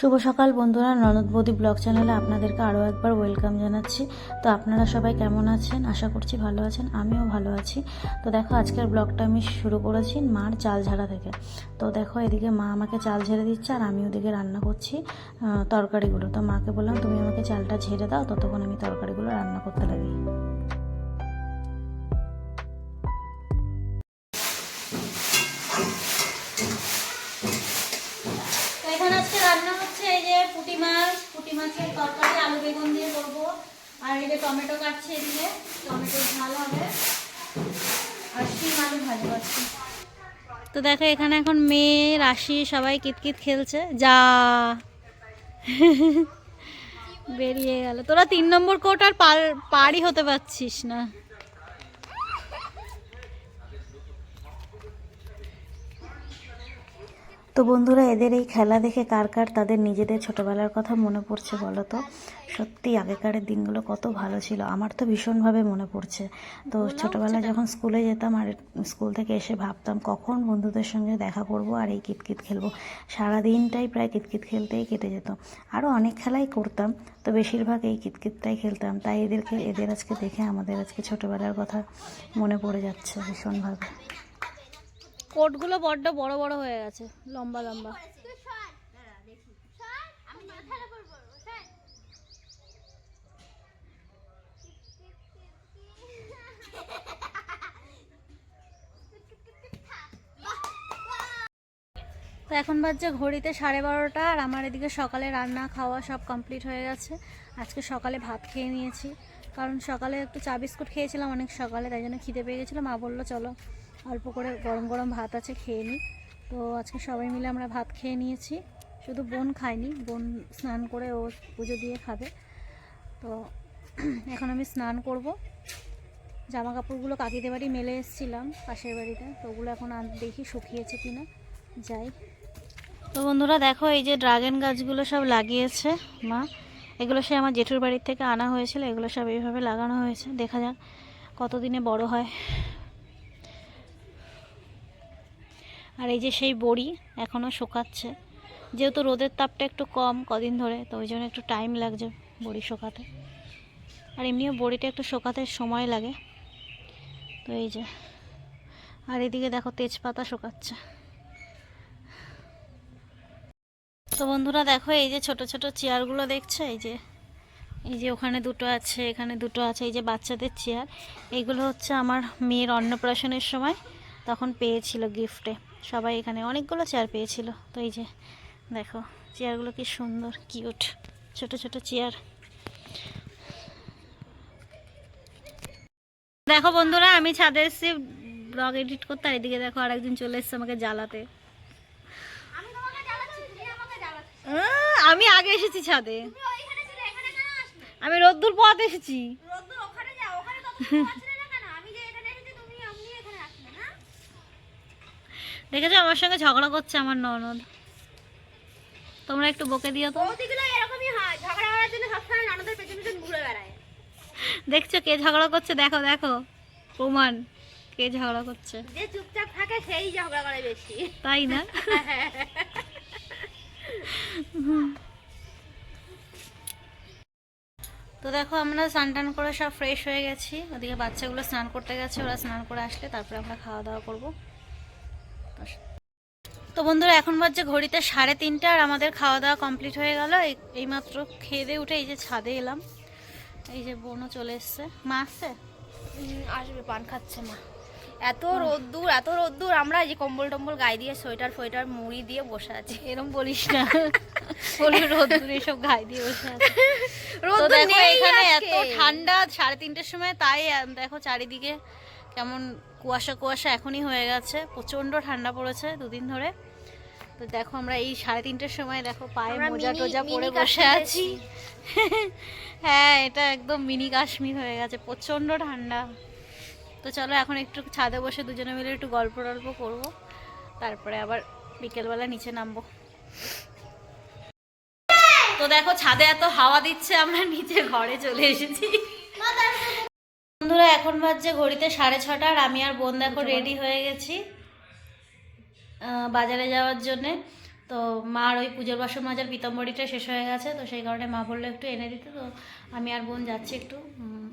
শুভ সকাল বন্ধুরা, ননদ বৌদি ব্লগ চ্যানেলে আপনাদেরকে আরও একবার ওয়েলকাম জানাচ্ছি। তো আপনারা সবাই কেমন আছেন? আশা করছি ভালো আছেন, আমিও ভালো আছি। তো দেখো, আজকের ব্লগটা আমি শুরু করেছি মার চাল ঝাড়া থেকে। তো দেখো, এদিকে মা আমাকে চাল ঝেড়ে দিচ্ছে আর আমি ওদিকে রান্না করছি তরকারিগুলো। তো মাকে বললাম, তুমি আমাকে চালটা ঝেড়ে দাও, ততক্ষণ আমি তরকারিগুলো রান্না করতে লাগি। পুঁটি মাছ, পুঁটি মাছের তরকারি, আলু বেগুন দিয়ে করব। আর এই যে টমেটো কাটছে এদিকে, টমেটো ঝাল হবে। আর শিম আলু ভাজি করছি তো দেখো, এখানে এখন মেয়ে, রাশি সবাই কিতকিত খেলছে। যা। বেরিয়ে গেল। তোরা তিন নম্বর কোর্ট আর পার পারই হতে পারছিস না। তো বন্ধুরা এদের এই খেলা দেখে কার কার তাদের নিজেদের ছোটবেলার কথা মনে পড়ছে বলো তো? সত্যি আগেকারের দিনগুলো কত ভালো ছিল। আমার তো ভীষণভাবে মনে পড়ছে। তো ছোটবেলায় যখন স্কুলে যেতাম আর স্কুল থেকে এসে ভাবতাম কখন বন্ধুদের সঙ্গে দেখা করব আর এই কিতকিত খেলব। সারা দিনটাই প্রায় কিতকিত খেলতেই কেটে যেত। আরও অনেক খেলাই করতাম তো বেশিরভাগ এই কিতকিতটাই খেলতাম। তাই এদেরকে এদের আজকে দেখে আমাদের আজকে ছোটবেলার কথা মনে পড়ে যাচ্ছে ভীষণভাবে। কোটগুলো বড্ড বড় বড় হয়ে গেছে, লম্বা লম্বা। তো এখন বাজছে ঘড়িতে সাড়ে বারোটা, আর আমার এদিকে সকালে রান্না, খাওয়া সব কমপ্লিট হয়ে গেছে। আজকে সকালে ভাত খেয়ে নিয়েছি, কারণ সকালে একটু চা বিস্কুট খেয়েছিলাম অনেক সকালে, তাই জন্য খিদে পেয়ে গেছিল। মা বলল, চলো অল্প করে গরম গরম ভাত আছে, খেয়ে নিই তো আজকে সবাই মিলে আমরা ভাত খেয়ে নিয়েছি। শুধু বোন খায়নি, বোন স্নান করে ও পুজো দিয়ে খাবে। তো এখন আমি স্নান করব। জামা কাপড়গুলো কাকিদের বাড়ি মেলে এসেছিলাম, পাশের বাড়িতে। তো ওগুলো এখন দেখি শুকিয়েছে কিনা। যাই। তো বন্ধুরা, দেখো এই যে ড্রাগন গাছগুলো সব লাগিয়েছে মা। এগুলো সে আমার জেঠুর বাড়ির থেকে আনা হয়েছিল, এগুলো সব এইভাবে লাগানো হয়েছে। দেখা যাক কতদিনে বড় হয়। আর এই যে সেই বড়ি এখনও শুকাচ্ছে। যেহেতু রোদের তাপটা একটু কম কদিন ধরে, তো ওই জন্য একটু টাইম লাগছে বড়ি শোকাতে। আর এমনিও বড়িটা একটু শোকাতে সময় লাগে। তো এই যে, আর এদিকে দেখো তেজপাতা শোকাচ্ছে। তো বন্ধুরা দেখো, এই যে ছোট ছোট চেয়ারগুলো দেখছে? এই যে এই যে ওখানে দুটো আছে, এখানে দুটো আছে, এই যে বাচ্চাদের চেয়ার। এইগুলো হচ্ছে আমার মেয়ের অন্নপ্রাশনের সময়, তখন পেয়েছিল গিফটে সবাই এখানে অনেকগুলো চেয়ার পেয়েছিল। তো এই যে দেখো চেয়ারগুলো কি সুন্দর কিউট ছোট ছোট চেয়ার দেখো বন্ধুরা আমি ছাদে এসেছি ব্লগ এডিট করতে আর এদিকে দেখো আরেকদিন চলে এসছে আমাকে জ্বালাতে। আমি আগে এসেছি ছাদে। আমি রোদ্দুর পথ এসেছি। দেখেছ? আমার সঙ্গে ঝগড়া করছে আমার ননদ। তোমরা একটু বকে দিও তো। দেখছ কে ঝগড়া করছে? দেখো দেখো। প্রমাণ কে ঝগড়া করছে? যে চুপচাপ থাকে সেই ঝগড়া করে বেশি। তাই না? তো দেখো আমরা স্নান টান করে সব ফ্রেশ হয়ে গেছি। ওদিকে বাচ্চাগুলো স্নান করতে গেছে ওরা স্নান করে আসলে তারপরে আমরা খাওয়া দাওয়া করব। তো বন্ধুরা এখন বাজছে ঘড়িতে সাড়ে তিনটে আর আমাদের খাওয়া দাওয়া কমপ্লিট হয়ে গেল। এইমাত্র খেয়ে দিয়ে উঠে এই যে ছাদে এলাম। এই যে বোনও চলে এসছে। মা আসছে আসবে পান খাচ্ছে মা। এত রোদ্দুর এত রোদ্দুর। আমরা এই যে কম্বল টম্বল গায়ে দিয়ে সোয়েটার ফোয়েটার মুড়ি দিয়ে বসে আছি। এরম বলিস না। বলবি রোদ্দুর এসব গায়ে দিয়ে বসে আছে। রোদ্দুর এখানে এত ঠান্ডা সাড়ে তিনটের সময় তাই দেখো চারিদিকে কেমন কুয়াশা কুয়াশা এখনই হয়ে গেছে প্রচণ্ড ঠান্ডা পড়েছে দুদিন ধরে। তো দেখো আমরা এই সাড়ে তিনটের সময় দেখো পায়ে মোজা টোজা পরে বসে আছি। হ্যাঁ এটা একদম মিনি কাশ্মীর হয়ে গেছে প্রচণ্ড ঠান্ডা। তো চলো এখন একটু ছাদে বসে দুজনে মিলে একটু গল্প টল্প করব তারপরে আবার বিকেলবেলা নিচে নামবো। তো দেখো ছাদে এত হাওয়া দিচ্ছে আমরা নিচে ঘরে চলে এসেছি। বন্ধুরা এখন বাজছে ঘড়িতে সাড়ে ছটা আর আমি আর বোন দেখো রেডি হয়ে গেছি বাজারে যাওয়ার জন্যে। তো মার ওই পুজোর বাসন মাজার পিতাম্বরীটা শেষ হয়ে গেছে তো সেই কারণে মা বলল একটু এনে দিতে তো আমি আর বোন যাচ্ছি একটু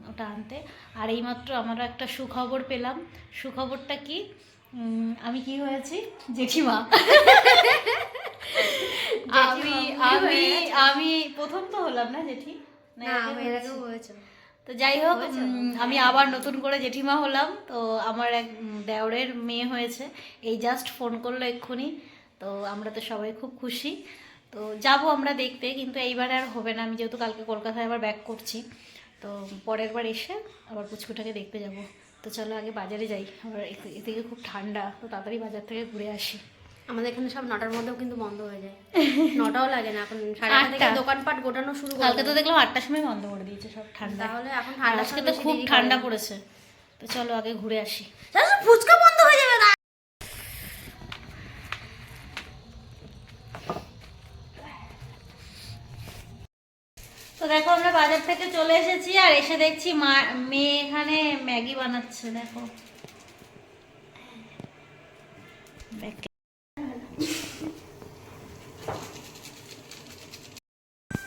ওটা আনতে। আর এইমাত্র আমরা একটা সুখবর পেলাম। সুখবরটা কি? আমি কি হয়েছি? জেঠিমা। আমি আমি আমি প্রথম তো হলাম না জেঠি? না হয়েছি? তো যাই হোক আমি আবার নতুন করে জেঠিমা হলাম। তো আমার এক দেওরের মেয়ে হয়েছে। এই জাস্ট ফোন করল এক্ষুনি। তো আমরা তো সবাই খুব খুশি। তো যাব আমরা দেখতে কিন্তু এইবারে আর হবে না। আমি যেহেতু কালকে কলকাতায় আবার ব্যাক করছি। তো পরের বার এসে আবার পুচকুটাকে দেখতে যাব। তো চলো আগে বাজারে যাই। আবার এ- এদিকে খুব ঠান্ডা। তো তাড়াতাড়ি বাজার থেকে ঘুরে আসি। আমাদের এখানে সব নটার মধ্যেও কিন্তু বন্ধ হয়ে যায়। নটাও লাগে না এখন সাড়ে থেকে দোকানপাট গোটানো শুরু কালকে তো দেখলাম আটটার সময় বন্ধ করে দিয়েছে সব ঠান্ডা। তাহলে এখন আজকে তো খুব ঠান্ডা পড়েছে। তো চলো আগে ঘুরে আসি। ফুচকা বন্ধ হয়ে যাবে না তো দেখো আমরা বাজার থেকে চলে এসেছি আর এসে দেখছি মা মেয়ে এখানে ম্যাগি বানাচ্ছে দেখো।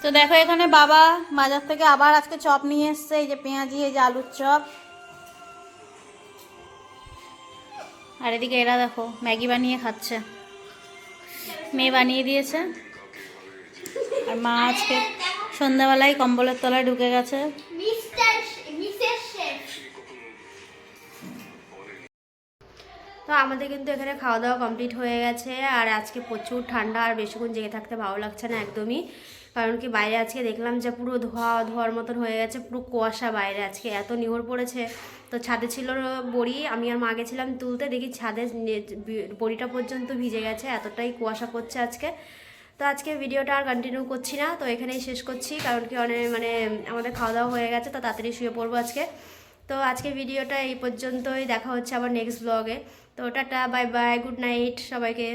তো দেখো এখানে বাবা বাজার থেকে আবার আজকে চপ নিয়ে এসছে এই যে পেঁয়াজি এই যে আলুর চপ। আর এদিকে এরা দেখো ম্যাগি বানিয়ে খাচ্ছে। মেয়ে বানিয়ে দিয়েছে। আর মা আজকে সন্ধ্যাবেলায় কম্বলের তলায় ঢুকে গেছে। তো আমাদের কিন্তু এখানে খাওয়া দাওয়া কমপ্লিট হয়ে গেছে আর আজকে প্রচুর ঠান্ডা আর বেশিক্ষণ জেগে থাকতে ভালো লাগছে না একদমই। কারণ কি বাইরে আজকে দেখলাম যে পুরো ধোয়া ধোয়ার মতন হয়ে গেছে, পুরো কুয়াশা বাইরে আজকে, এত নিহর পড়েছে। তো ছাদে ছিল বড়ি, আমি আর মা গেছিলাম তুলতে, দেখি ছাদে বড়িটা পর্যন্ত ভিজে গেছে, এতটাই কুয়াশা পড়ছে আজকে। তো আজকে ভিডিওটা আর কন্টিনিউ করছি না, তো এখানেই শেষ করছি, কারণ কি অনেক মানে আমাদের খাওয়া দাওয়া হয়ে গেছে, তো তাড়াতাড়ি শুয়ে পড়ব আজকে। তো আজকে ভিডিওটা এই পর্যন্তই, দেখা হচ্ছে আবার নেক্সট ব্লগে তো tata bye bye good night সবাইকে।